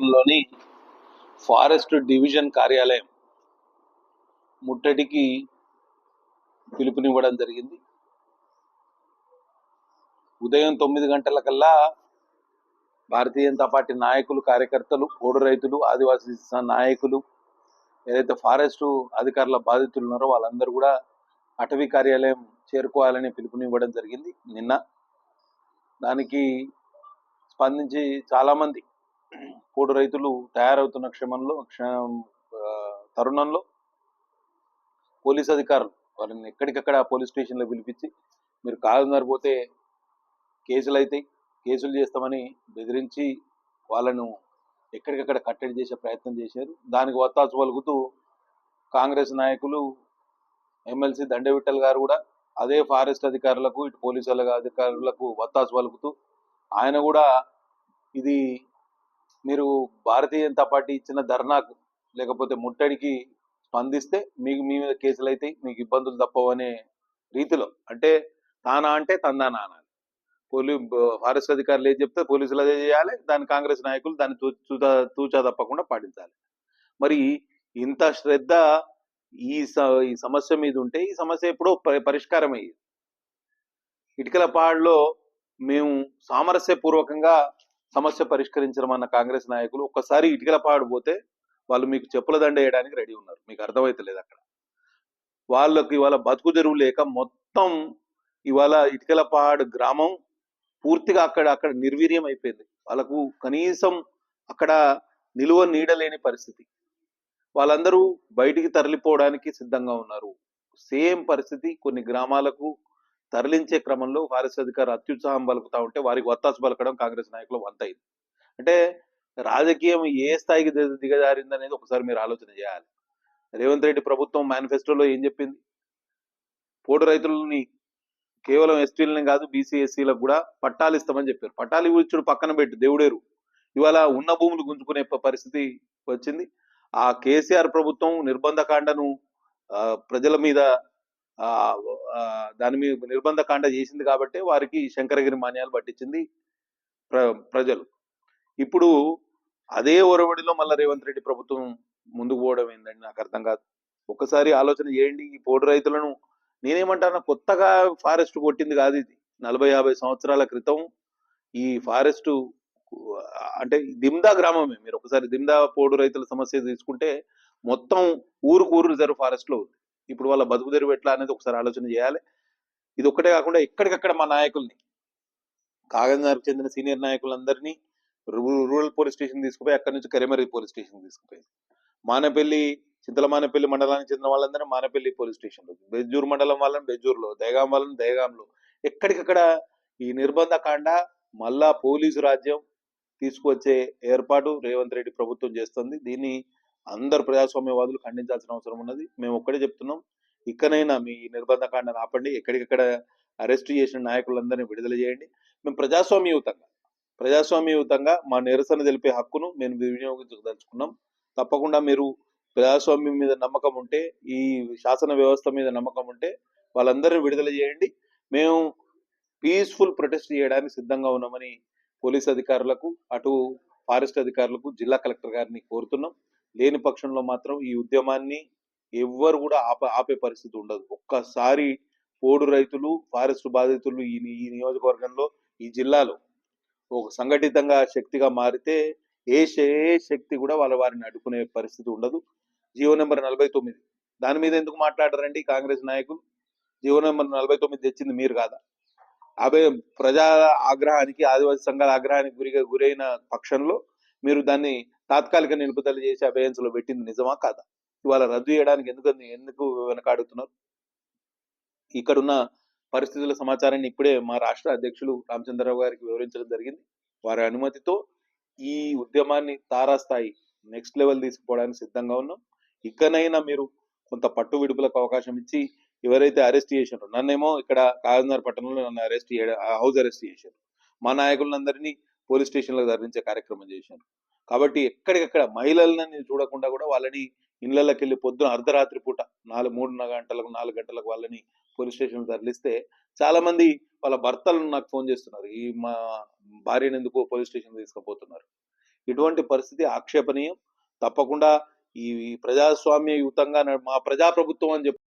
నగరంలోని forest division కార్యాలయం ముట్టడికి పిలుపునివ్వడం జరిగింది. ఉదయం తొమ్మిది గంటలకల్లా భారతీయ జనతా పార్టీ నాయకులు కార్యకర్తలు ఓడు రైతులు ఆదివాసీ నాయకులు ఏదైతే ఫారెస్ట్ అధికారుల బాధితులు ఉన్నారో వాళ్ళందరూ కూడా అటవీ కార్యాలయం చేరుకోవాలని పిలుపునివ్వడం జరిగింది. నిన్న దానికి స్పందించి చాలామంది పోడు రైతులు తయారవుతున్న క్షమంలో తరుణంలో పోలీస్ అధికారులు వారిని ఎక్కడికక్కడ పోలీస్ స్టేషన్లో పిలిపించి మీరు కాదు పోతే కేసులు అవుతాయి కేసులు చేస్తామని బెదిరించి వాళ్ళను ఎక్కడికక్కడ కట్టడి చేసే ప్రయత్నం చేశారు. దానికి వత్తాసు పలుకుతూ కాంగ్రెస్ నాయకులు ఎమ్మెల్సీ దండవిట్టల్ గారు కూడా అదే ఫారెస్ట్ అధికారులకు ఇటు పోలీసుల అధికారులకు వత్తాసు పలుకుతూ ఆయన కూడా ఇది మీరు భారతీయ జనతా పార్టీ ఇచ్చిన ధర్నాకు లేకపోతే ముట్టడికి స్పందిస్తే మీకు మీ మీద కేసులు అయితే మీకు ఇబ్బందులు తప్పవు అనే రీతిలో. అంటే తానా అంటే తందానా అనాలి పోలీ ఫారెస్ట్ అధికారులు ఏం చెప్తే పోలీసులు అదే చేయాలి దాని కాంగ్రెస్ నాయకులు దాన్ని తూ తూచా తూచా తప్పకుండా పాటించాలి. మరి ఇంత శ్రద్ధ ఈ స ఈ సమస్య మీద ఉంటే ఈ సమస్య ఎప్పుడో పరిష్కారం అయ్యేది ఇటుకల పాడులో మేము సామరస్యపూర్వకంగా సమస్య పరిష్కరించడం అన్న కాంగ్రెస్ నాయకులు ఒక్కసారి ఇటుకల పాడు పోతే వాళ్ళు మీకు చెప్పుల దండ వేయడానికి రెడీ ఉన్నారు. మీకు అర్థమైతలేదు అక్కడ. వాళ్ళకి ఇవాళ బతుకు తెరువు లేక మొత్తం ఇవాళ ఇటుకలపాడు గ్రామం పూర్తిగా అక్కడ అక్కడ నిర్వీర్యం అయిపోయింది. వాళ్ళకు కనీసం అక్కడ నిలువ నీడలేని పరిస్థితి. వాళ్ళందరూ బయటికి తరలిపోవడానికి సిద్ధంగా ఉన్నారు. సేమ్ పరిస్థితి కొన్ని గ్రామాలకు తరలించే క్రమంలో ఫారెస్ట్ అధికారులు అత్యుత్సాహం పలుకుతా ఉంటే వారికి వత్తాసు పలకడం కాంగ్రెస్ నాయకులు వంతైంది. అంటే రాజకీయం ఏ స్థాయికి దిగజారింది అనేది ఒకసారి మీరు ఆలోచన చేయాలి. రేవంత్ రెడ్డి ప్రభుత్వం మేనిఫెస్టోలో ఏం చెప్పింది? పోటు రైతులని కేవలం ఎస్టీలని కాదు బీసీ ఎస్సీలకు కూడా పట్టాలు ఇస్తామని చెప్పారు. పట్టాలు ఇచ్చుడు పక్కన పెట్టి దేవుడేరు. ఇవాళ ఉన్న భూములు గుంజుకునే పరిస్థితి వచ్చింది. ఆ కేసీఆర్ ప్రభుత్వం నిర్బంధ కాండను ప్రజల మీద దాని మీద నిర్బంధ కాండ చేసింది కాబట్టి వారికి శంకరగిరి మాన్యాలు పట్టించింది ప్ర ప్రజలు. ఇప్పుడు అదే ఒరవడిలో మళ్ళీ రేవంత్ రెడ్డి ప్రభుత్వం ముందుకు పోవడం ఏందండి నాకు అర్థం కాదు. ఒక్కసారి ఆలోచన చేయండి ఈ పోడు రైతులను నేనేమంటాను కొత్తగా ఫారెస్ట్ కొట్టింది కాదు ఇది. నలభై యాభై సంవత్సరాల క్రితం ఈ ఫారెస్ట్ అంటే దిమ్దా గ్రామమే. మీరు ఒకసారి దిమ్దా పోడు రైతుల సమస్య తీసుకుంటే మొత్తం ఊరుకు ఊరు రిజర్వ్ ఫారెస్ట్లో ఉంది. ఇప్పుడు వాళ్ళ బతుకు తెరువు ఎట్లా అనేది ఒకసారి ఆలోచన చేయాలి. ఇది ఒక్కటే కాకుండా ఎక్కడికక్కడ మా నాయకుల్ని కాగజ్నగర్కి చెందిన సీనియర్ నాయకులందరినీ రూ- రూరల్ పోలీస్ స్టేషన్ తీసుకుపోయి అక్కడి నుంచి కరిమరి పోలీస్ స్టేషన్ తీసుకుపోయి మానపల్లి చింతల మానపల్లి మండలానికి చెందిన వాళ్ళందరినీ మానపల్లి పోలీస్ స్టేషన్లో బెజ్జూర్ మండలం వాళ్ళని బెజ్జూర్లో దయగాం వాళ్ళని దయగాంలో ఎక్కడికక్కడ ఈ నిర్బంధ కాండ మళ్ళా పోలీసు రాజ్యం తీసుకొచ్చే ఏర్పాటు రేవంత్ రెడ్డి ప్రభుత్వం చేస్తుంది. దీన్ని అందరు ప్రజాస్వామ్యవాదులు ఖండించాల్సిన అవసరం ఉన్నది. మేము ఒక్కడే చెప్తున్నాం. ఇక్కడైనా మీ నిర్బంధ కాండను ఆపండి. ఎక్కడికక్కడ అరెస్ట్ చేసిన నాయకులందరినీ విడుదల చేయండి. మేము ప్రజాస్వామ్యయుతంగా ప్రజాస్వామ్యయుతంగా మా నిరసన తెలిపే హక్కును మేము వినియోగించదలుచుకున్నాం. తప్పకుండా మీరు ప్రజాస్వామ్యం మీద నమ్మకం ఉంటే ఈ శాసన వ్యవస్థ మీద నమ్మకం ఉంటే వాళ్ళందరినీ విడుదల చేయండి. మేము పీస్ఫుల్ ప్రొటెస్ట్ చేయడానికి సిద్ధంగా ఉన్నామని పోలీస్ అధికారులకు అటు ఫారెస్ట్ అధికారులకు జిల్లా కలెక్టర్ గారిని కోరుతున్నాం. లేని పక్షంలో మాత్రం ఈ ఉద్యమాన్ని ఎవ్వరు కూడా ఆప ఆపే పరిస్థితి ఉండదు. ఒక్కసారి పోడు రైతులు ఫారెస్ట్ బాధితులు ఈ ఈ నియోజకవర్గంలో ఈ జిల్లాలో ఒక సంఘటితంగా శక్తిగా మారితే ఏ ఏ శక్తి కూడా వాళ్ళ వారిని అడ్డుకునే పరిస్థితి ఉండదు. జీవో నెంబర్ నలభై తొమ్మిది. దాని మీద ఎందుకు మాట్లాడరండి కాంగ్రెస్ నాయకులు? జీవో నెంబర్ నలభై తొమ్మిది తెచ్చింది మీరు కాదా? అవే ప్రజా ఆగ్రహానికి ఆదివాసీ సంఘాల ఆగ్రహానికి గురిగా గురైన పక్షంలో మీరు దాన్ని తాత్కాలిక నిలుపుదల చేసి అభయన్స్లో పెట్టింది నిజమా కాదా? ఇవాళ రద్దు చేయడానికి ఎందుకు ఎందుకు వెనకాడుతున్నారు? ఇక్కడున్న పరిస్థితుల సమాచారాన్ని ఇప్పుడే మా రాష్ట్ర అధ్యక్షులు రామచంద్రరావు గారికి వివరించడం జరిగింది. వారి అనుమతితో ఈ ఉద్యమాన్ని తారాస్థాయి నెక్స్ట్ లెవెల్ తీసుకుపోవడానికి సిద్ధంగా ఉన్నాం. ఇకనైనా మీరు కొంత పట్టు విడుపులకు అవకాశం ఇచ్చి ఎవరైతే అరెస్ట్ చేశారో నన్నేమో ఇక్కడ కాగజ్నగర్ పట్టణంలో నన్ను అరెస్ట్ చేయడం హౌస్ అరెస్ట్ చేశారు. మా నాయకులందరినీ పోలీస్ స్టేషన్లకు తరలించే కార్యక్రమం చేశారు. కాబట్టి ఎక్కడికక్కడ మహిళలని చూడకుండా కూడా వాళ్ళని ఇళ్ళలోకి వెళ్ళి పొద్దున అర్ధరాత్రి పూట నాలుగు మూడున్నర గంటలకు నాలుగు గంటలకు వాళ్ళని పోలీస్ స్టేషన్ తరలిస్తే చాలా మంది వాళ్ళ భర్తలను నాకు ఫోన్ చేస్తున్నారు. ఈ మా భార్యను ఎందుకు పోలీస్ స్టేషన్ తీసుకుపోతున్నారు? ఇటువంటి పరిస్థితి ఆక్షేపణీయం. తప్పకుండా ఈ ప్రజాస్వామ్య యుతంగా మా ప్రజాప్రభుత్వం అని చెప్పి